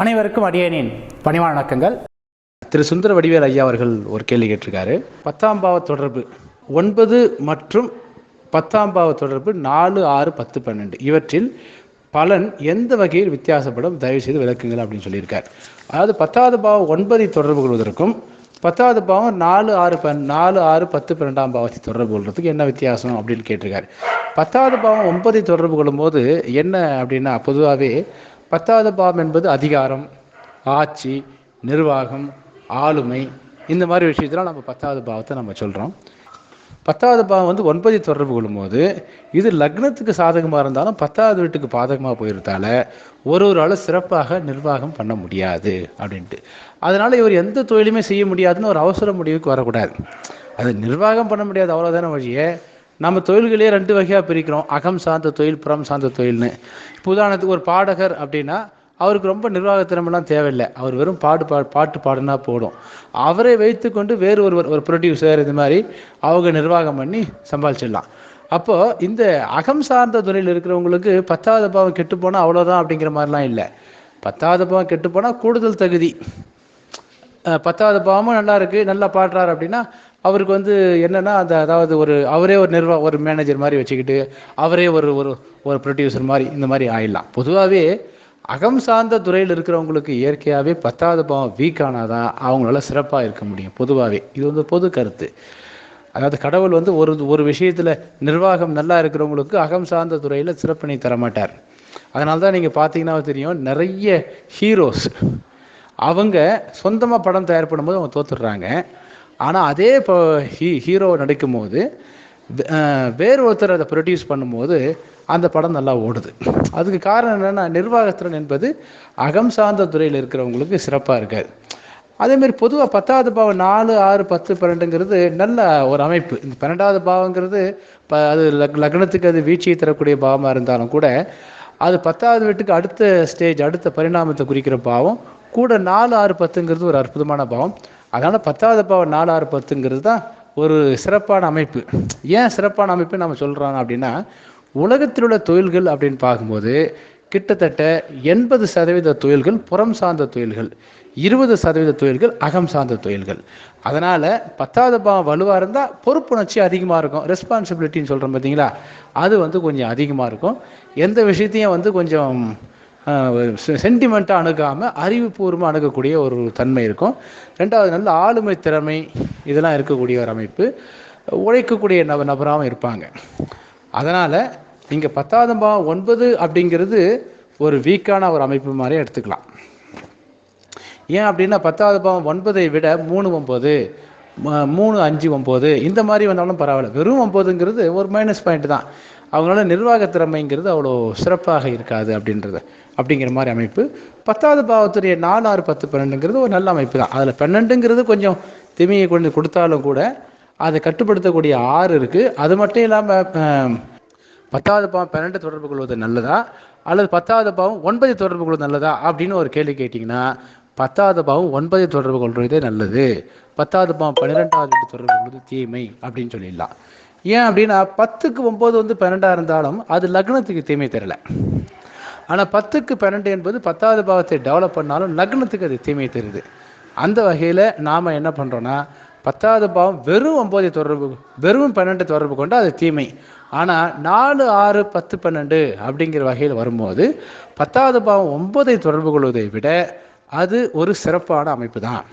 அனைவருக்கும் அடியேனின் பணிவான வணக்கங்கள். திரு சுந்தர வடிவேல் ஐயா அவர்கள் ஒரு கேள்வி கேட்டிருக்காரு. பத்தாம் பாவ தொடர்பு ஒன்பது மற்றும் பத்தாம் பாவ தொடர்பு நாலு ஆறு பத்து பன்னெண்டு. இவற்றில் பலன் எந்த வகையில் வித்தியாசப்படும்? தயவு செய்து விளக்குங்கள் அப்படின்னு சொல்லியிருக்கார். அதாவது பத்தாவது பாவம் ஒன்பதை தொடர்பு கொள்வதற்கும் பத்தாவது பாவம் நாலு ஆறு பன் நாலு ஆறு பத்து பன்னெண்டாம் பாவத்தை தொடர்பு கொள்றதுக்கு என்ன வித்தியாசம் அப்படின்னு கேட்டிருக்காரு. பத்தாவது பாவம் ஒன்பதை தொடர்பு கொள்ளும்போது என்ன அப்படின்னா பொதுவாகவே பத்தாவது பாவம் என்பது அதிகாரம் ஆட்சி நிர்வாகம் ஆளுமை இந்த மாதிரி விஷயத்தெல்லாம் நம்ம பத்தாவது பாவத்தை நம்ம சொல்கிறோம் பத்தாவது பாவம் வந்து ஒன்பதை தொடர்பு கொள்ளும்போது இது லக்னத்துக்கு சாதகமாக இருந்தாலும் பத்தாவது வீட்டுக்கு பாதகமாக போயிருந்தால ஒரு ஒரு ஆள் சிறப்பாக நிர்வாகம் பண்ண முடியாது அப்படின்ட்டு. அதனால் இவர் எந்த தொழிலுமே செய்ய முடியாதுன்னு ஒரு அவசர முடிவுக்கு வரக்கூடாது. அது நிர்வாகம் பண்ண முடியாது அவ்வளோதானே வழியை நம்ம தொழில்களே ரெண்டு வகையாக பிரிக்கிறோம். அகம் சார்ந்த தொழில் புறம் சார்ந்த தொழில்னு. இப்போ உதாரணத்துக்கு ஒரு பாடகர் அப்படின்னா அவருக்கு ரொம்ப நிர்வாக திறமெல்லாம் தேவையில்லை. அவர் வெறும் பாடு பா பாட்டு பாடுனா போடும் அவரை வைத்துக்கொண்டு வேறு ஒருவர் ஒரு ப்ரொடியூசர் இது மாதிரி அவங்க நிர்வாகம் பண்ணி சம்பாதிச்சிடலாம். அப்போது இந்த அகம் சார்ந்த துறையில் இருக்கிறவங்களுக்கு பத்தாவது பாவம் கெட்டு போனால் அவ்வளோதான் அப்படிங்கிற மாதிரிலாம் இல்லை. பத்தாவது பாவம் கெட்டு போனால் கூடுதல் தகுதி. பத்தாவது பாவமும் நல்லா இருக்கு நல்லா பாடுறாரு அப்படின்னா அவருக்கு வந்து என்னன்னா அந்த அதாவது ஒரு அவரே ஒரு நிர்வா ஒரு மேனேஜர் மாதிரி வச்சுக்கிட்டு அவரே ஒரு ஒரு ஒரு ப்ரொடியூசர் மாதிரி இந்த மாதிரி ஆயிடலாம். பொதுவாகவே அகம் சார்ந்த துறையில் இருக்கிறவங்களுக்கு இயற்கையாகவே பத்தாவது பாவம் வீக் ஆனாதான் அவங்களால சிறப்பாக இருக்க முடியும் பொதுவாகவே இது வந்து பொது கருத்து. அதாவது கடவுள் வந்து ஒரு ஒரு விஷயத்தில் நிர்வாகம் நல்லா இருக்கிறவங்களுக்கு அகம் சார்ந்த துறையில் சிறப்பினை தர மாட்டார் அதனால தான் நீங்கள் பார்த்தீங்கன்னா தெரியும் நிறைய ஹீரோஸ் அவங்க சொந்தமாக படம் தயார் பண்ணும்போது அவங்க தோத்துடுறாங்க. ஆனால் அதே இப்போ ஹீ ஹீரோ நடிக்கும்போது போது வேறு ஒருத்தர் அதை ப்ரொடியூஸ் பண்ணும்போது அந்த படம் நல்லா ஓடுது. அதுக்கு காரணம் என்னென்னா நிர்வாகத்திறன் என்பது அகம் சார்ந்த துறையில் இருக்கிறவங்களுக்கு சிறப்பாக இருக்காது அதேமாரி பொதுவாக பத்தாவது பாவம் நாலு ஆறு பத்து பன்னெண்டுங்கிறது நல்ல ஒரு அமைப்பு. இந்த பன்னெண்டாவது பாவங்கிறது ப அது லக் லக்னத்துக்கு அது வீழ்ச்சியை தரக்கூடிய பாவமாக இருந்தாலும் கூட அது பத்தாவது வீட்டுக்கு அடுத்த ஸ்டேஜ் அடுத்த பரிணாமத்தை குறிக்கிற பாவம் கூட நாலு ஆறு பத்துங்கிறது ஒரு அற்புதமான பாவம். அதனால் பத்தாவது பாவம் நாலு ஆறு பத்துங்கிறது தான் ஒரு சிறப்பான அமைப்பு. ஏன் சிறப்பான அமைப்பு நம்ம சொல்கிறோம் அப்படின்னா உலகத்தில் உள்ள தொழில்கள் அப்படின்னு பார்க்கும்போது கிட்டத்தட்ட எண்பது சதவீத தொழில்கள் புறம் சார்ந்த தொழில்கள் இருபது சதவீத தொழில்கள் அகம் சார்ந்த தொழில்கள். அதனால் பத்தாவது பாவம் வலுவாக இருந்தால் பொறுப்புணர்ச்சி அதிகமாக இருக்கும். ரெஸ்பான்சிபிலிட்டின்னு சொல்கிறோம் பார்த்தீங்களா அது வந்து கொஞ்சம் அதிகமாக இருக்கும். எந்த விஷயத்தையும் வந்து கொஞ்சம் சென்டிமெண்ட்டாக அணுகாமல் அறிவுபூர்வமாக அணுகக்கூடிய ஒரு தன்மை இருக்கும். ரெண்டாவது நல்ல ஆளுமை திறமை இதெல்லாம் இருக்கக்கூடிய ஒரு அமைப்பு. உழைக்கக்கூடிய நப நபராகவும் இருப்பாங்க. அதனால் இங்கே பத்தாவது பாவம் ஒன்பது அப்படிங்கிறது ஒரு வீக்கான ஒரு அமைப்பு மாதிரி எடுத்துக்கலாம். ஏன் அப்படின்னா பத்தாவது பாவம் ஒன்பதை விட மூணு ஒம்பது மூணு அஞ்சு ஒம்பது இந்த மாதிரி வந்தாலும் பரவாயில்ல. வெறும் ஒம்பதுங்கிறது ஒரு மைனஸ் பாயிண்ட் தான். அவங்களால நிர்வாக திறமைங்கிறது அவ்வளோ சிறப்பாக இருக்காது அப்படின்றது அப்படிங்கிற மாதிரி அமைப்பு. பத்தாவது பாவத்துடைய நாலு ஆறு பத்து பன்னெண்டுங்கிறது ஒரு நல்ல அமைப்பு தான். அதில் பன்னெண்டுங்கிறது கொஞ்சம் திமியை கொண்டு கொடுத்தாலும் கூட அதை கட்டுப்படுத்தக்கூடிய ஆறு இருக்குது அது மட்டும் இல்லாமல் பத்தாவது பாவம் பன்னெண்டு தொடர்பு கொள்வது நல்லதா? அல்லது பத்தாவது பாவம் ஒன்பது தொடர்பு கொள்வது நல்லதா? அப்படின்னு ஒரு கேள்வி கேட்டிங்கன்னா பத்தாவது பாவம் ஒன்பது தொடர்பு கொள்வதே நல்லது. பத்தாவது பாவம் பன்னிரெண்டாவது தொடர்பு கொள்வது தீமை அப்படின்னு சொல்லிடலாம். ஏன் அப்படின்னா பத்துக்கு ஒம்பது வந்து பன்னெண்டாக இருந்தாலும் அது லக்னத்துக்கு தீமை தரல ஆனால் பத்துக்கு பன்னெண்டு என்பது பத்தாவது பாவத்தை டெவலப் பண்ணாலும் லக்னத்துக்கு அது தீமை தருது அந்த வகையில் நாம் என்ன பண்ணுறோன்னா பத்தாவது பாவம் வெறும் ஒம்போதை தொடர்பு வெறும் பன்னெண்டு தொடர்பு கொண்டு அது தீமை. ஆனால் நாலு ஆறு பத்து பன்னெண்டு அப்படிங்கிற வகையில் வரும்போது பத்தாவது பாவம் ஒன்பதை தொடர்பு கொள்வதை விட அது ஒரு சிறப்பான அமைப்பு தான்.